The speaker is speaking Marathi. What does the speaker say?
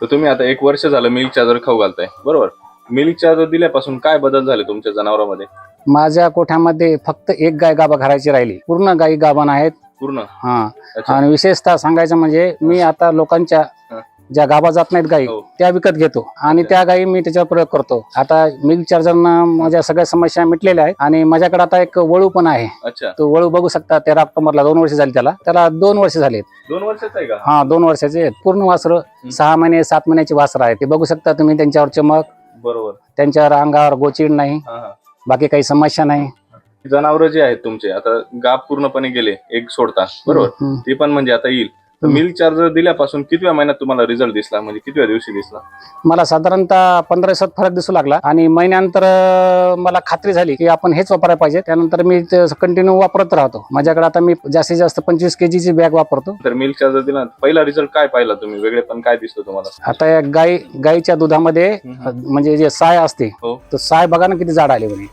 तर तुम्ही आता एक वर्ष झालं मिल्क चार्जर खाऊ घालताय. बरोबर? मिल्क चार्जर दिल्यापासून काय बदल झाले तुमच्या जनावरांमध्ये? माझ्या कोठ्यामध्ये फक्त एक गाय गाभा घरायची राहिली. पूर्ण गायी गाभण आहेत. पूर्ण? हा. अच्छा. आणि विशेषतः सांगायचं म्हणजे मी आता लोकांच्या हा. ज्या गाभा जात नाहीत गायी हो. त्या विकत घेतो. आणि. त्या. गायी मी त्याच्यावर प्रयोग करतो. आता मिल्क चार्जरनं माझ्या सगळ्या समस्या मिटलेल्या आहेत. आणि माझ्याकडे आता एक वळू पण आहे. अच्छा. तो वळू बघू शकता तेरा ऑक्टोबरला दोन वर्ष झाली त्याला. त्याला दोन वर्ष झालेत. दोन वर्षाचा आहे का? हा दोन वर्षाचे आहेत. पूर्ण वासरं सहा महिने सात महिन्याची वासरं आहेत. ते बघू शकता तुम्ही त्यांच्यावर चमक. बरोबर. त्यांच्यावर अंगावर गोचीड नाही. हा हा. बाकी काही समस्या नाही. जनावर जे आहेत तुमचे आता गाप पूर्णपणे गेले एक सोडता. बरोबर. हम्म. ती पण म्हणजे आता येईल. तर. मिल्क चार्जर दिल्यापासून कितव्या महिन्यात तुम्हाला रिझल्ट दिसला? म्हणजे कितव्या दिवशी दिसला? मला साधारणतः पंधरा दिवसात फरक दिसू लागला. आणि महिन्यानंतर अं, मला खात्री झाली की आपण हेच वापरायला पाहिजे. त्यानंतर मी कंटिन्यू वापरत राहतो. माझ्याकडे आता मी जास्तीत जास्त पंचवीस केजीची बॅग वापरतो. तर मिल्क चार्जर दिला. पहिला रिझल्ट काय पाहिला तुम्ही? वेगळे पण काय दिसतो तुम्हाला? आता या गाई गाईच्या दुधामध्ये. म्हणजे जे साय असते हो. तर साय बघा ना किती जाड आली म्हणे.